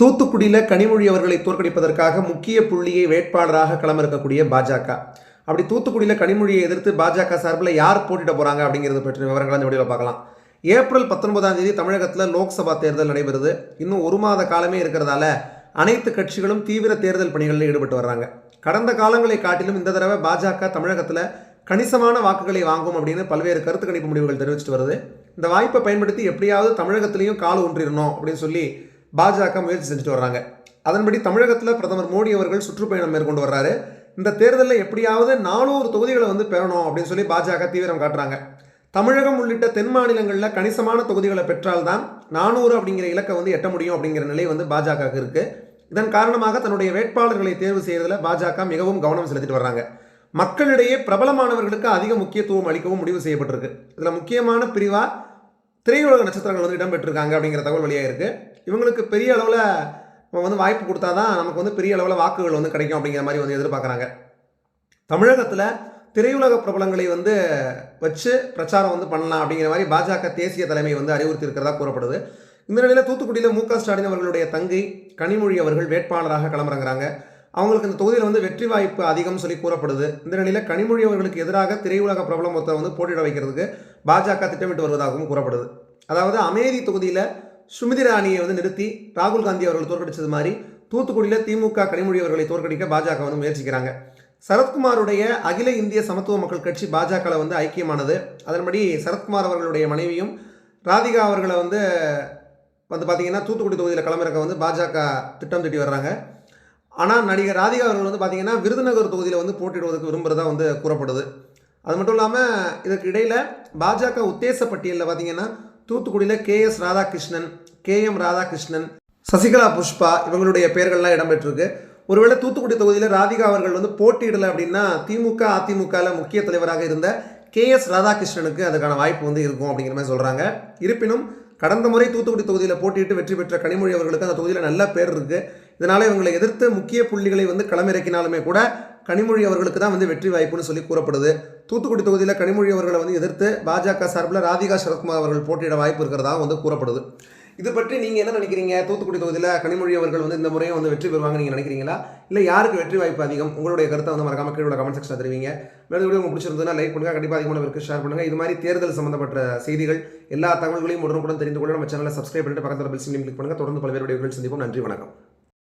தூத்துக்குடியில் கனிமொழி அவர்களை தோற்கடிப்பதற்காக முக்கிய புள்ளியை வேட்பாளராக களமிறக்கக்கூடிய பாஜக. அப்படி தூத்துக்குடியில் கனிமொழியை எதிர்த்து பாஜக சார்பில் யார் போட்டிட போகிறாங்க அப்படிங்கிறது பற்றிய விவரங்களை இந்த வீடியோவில் பார்க்கலாம். ஏப்ரல் பத்தொன்பதாம் தேதி தமிழகத்தில் லோக்சபா தேர்தல் நடைபெறுது. இன்னும் ஒரு மாத காலமே இருக்கிறதால அனைத்து கட்சிகளும் தீவிர தேர்தல் பணிகளில் ஈடுபட்டு வர்றாங்க. கடந்த காலங்களை காட்டிலும் இந்த தடவை பாஜக தமிழகத்தில் கணிசமான வாக்குகளை வாங்கும் அப்படின்னு பல்வேறு கருத்து கணிப்பு முடிவுகள் தெரிவிச்சிட்டு வருது. இந்த வாய்ப்பை பயன்படுத்தி எப்படியாவது தமிழகத்திலையும் கால் ஊன்றிடணும் அப்படின்னு சொல்லி பாஜக முயற்சி செஞ்சுட்டு வர்றாங்க. அதன்படி தமிழகத்தில் பிரதமர் மோடி அவர்கள் சுற்றுப்பயணம் மேற்கொண்டு வர்றாரு. இந்த தேர்தலில் எப்படியாவது நானூறு தொகுதிகளை வந்து பெறணும் அப்படின்னு சொல்லி பாஜக தீவிரம் காட்டுறாங்க. தமிழகம் உள்ளிட்ட தென் மாநிலங்களில் கணிசமான தொகுதிகளை பெற்றால்தான் நானூறு அப்படிங்கிற இலக்கை வந்து எட்ட முடியும் அப்படிங்கிற நிலை வந்து பாஜகவுக்கு இருக்கு. இதன் காரணமாக தன்னுடைய வேட்பாளர்களை தேர்வு செய்வதில் பாஜக மிகவும் கவனம் செலுத்திட்டு வர்றாங்க. மக்களிடையே பிரபலமானவர்களுக்கு அதிக முக்கியத்துவம் அளிக்கவும் முடிவு செய்யப்பட்டிருக்கு. இதில் முக்கியமான பிரிவாக திரையுலக நட்சத்திரங்கள் வந்து இடம்பெற்றிருக்காங்க அப்படிங்கிற தகவல் வழியாக இருக்குது இவங்களுக்கு பெரிய அளவில் நம்ம வந்து வாய்ப்பு கொடுத்தா தான் நமக்கு வந்து பெரிய அளவில் வாக்குகள் வந்து கிடைக்கும் அப்படிங்கிற மாதிரி வந்து எதிர்பார்க்குறாங்க. தமிழகத்தில் திரையுலக பிரபலங்களை வந்து வச்சு பிரச்சாரம் வந்து பண்ணலாம் அப்படிங்கிற மாதிரி பாஜக தேசிய தலைமை வந்து அறிவுறுத்தி இருக்கிறதா கூறப்படுது. இந்த நிலையில் தூத்துக்குடியில் மு க ஸ்டாலின் அவர்களுடைய தங்கை கனிமொழி அவர்கள் வேட்பாளராக களமிறங்குறாங்க. அவங்களுக்கு இந்த தொகுதியில் வந்து வெற்றி வாய்ப்பு அதிகம் சொல்லி கூறப்படுது. இந்த நிலையில் கனிமொழி அவர்களுக்கு எதிராக திரையுலக பிரபலம் ஒருத்தர் வந்து போட்டியிட வைக்கிறதுக்கு பாஜக திட்டமிட்டு வருவதாகவும் கூறப்படுது. அதாவது அமேதி தொகுதியில் சுமிதி ராணியை வந்து நிறுத்தி ராகுல் காந்தி அவர்கள் தோற்கடிச்சது மாதிரி தூத்துக்குடியில் திமுக கனிமொழி அவர்களை தோற்கடிக்க பாஜக வந்து முயற்சிக்கிறாங்க. சரத்குமாருடைய அகில இந்திய சமத்துவ மக்கள் கட்சி பாஜகவில் வந்து ஐக்கியமானது. அதன்படி சரத்குமார் அவர்களுடைய மனைவியும் ராதிகா அவர்களை வந்து வந்து பார்த்தீங்கன்னா தூத்துக்குடி தொகுதியில் களமிறக்க வந்து பாஜக திட்டம் திட்டி வர்றாங்க. ஆனால் நடிகர் ராதிகா அவர்கள் வந்து பார்த்தீங்கன்னா விருதுநகர் தொகுதியில் வந்து போட்டியிடுவதற்கு விரும்புகிறதா வந்து கூறப்படுது. அது மட்டும் இல்லாமல் இதற்கு இடையில் பாஜக உத்தேச பட்டியலில் பார்த்தீங்கன்னா தூத்துக்குடியில் K S Radhakrishnan K M Radhakrishnan Sasikala Pushpa இவங்களுடைய பெயர்கள்லாம் இடம்பெற்றிருக்கு. ஒருவேளை தூத்துக்குடி தொகுதியில் ராதிகா அவர்கள் வந்து போட்டியிடலை அப்படின்னா திமுக அதிமுகவில் முக்கிய தலைவராக இருந்த கே எஸ் ராதாகிருஷ்ணனுக்கு அதுக்கான வாய்ப்பு வந்து இருக்கும் அப்படிங்கிற மாதிரி சொல்கிறாங்க இருப்பினும் கடந்த முறை தூத்துக்குடி தொகுதியில் போட்டியிட்டு வெற்றி பெற்ற கனிமொழி அவர்களுக்கு அந்த தொகுதியில் நல்ல பேர் இருக்குது இதனால் இவங்களை எதிர்த்து முக்கிய புள்ளிகளை வந்து களமிறக்கினாலுமே கூட கனிமொழி அவர்களுக்கு தான் வந்து வெற்றி வாய்ப்புன்னு சொல்லி கூறப்படுது. தூத்துக்குடி தொகுதியில் கனிமொழி அவர்களை வந்து எதிர்த்து பாஜக சார்பில் ராதிகா சரத்குமார் அவர்கள் போட்டியிட வாய்ப்பு இருக்கிறதா வந்து கூறப்படுது. இது பற்றி நீங்கள் என்ன நினைக்கிறீங்க? தூத்துக்குடி தொகுதியில் கனிமொழி அவர்கள் வந்து இந்த முறையும் வந்து வெற்றி பெறுவாங்க நீங்கள் நினைக்கிறீங்களா? இல்லை யாருக்கு வெற்றி வாய்ப்பு அதிகம்? உங்களுடைய கருத்தை வந்து மறக்காம கீழே உள்ள கமெண்ட் செக்ஷனில் தெரிவிங்க. மேலும் வீடியோ உங்களுக்கு பிடிச்சிருந்ததுன்னா லைக் பண்ணுங்கள் கண்டிப்பாக அதிகமான பேருக்கு ஷேர் பண்ணுங்கள் இது மாதிரி தேர்தல் சம்பந்தப்பட்ட செய்திகள் எல்லா தகவல்களையும் உடனுக்குடன் தெரிந்து கொள்ள நம்ம சேனலை சப்ஸ்கிரைப் பண்ணிட்டு பக்கத்தில் பெல் சிம்லையும் கிளிக் பண்ணுங்கள் தொடர்ந்து பல்வேறு வீடியோக்கள் சந்திப்போம். நன்றி வணக்கம்.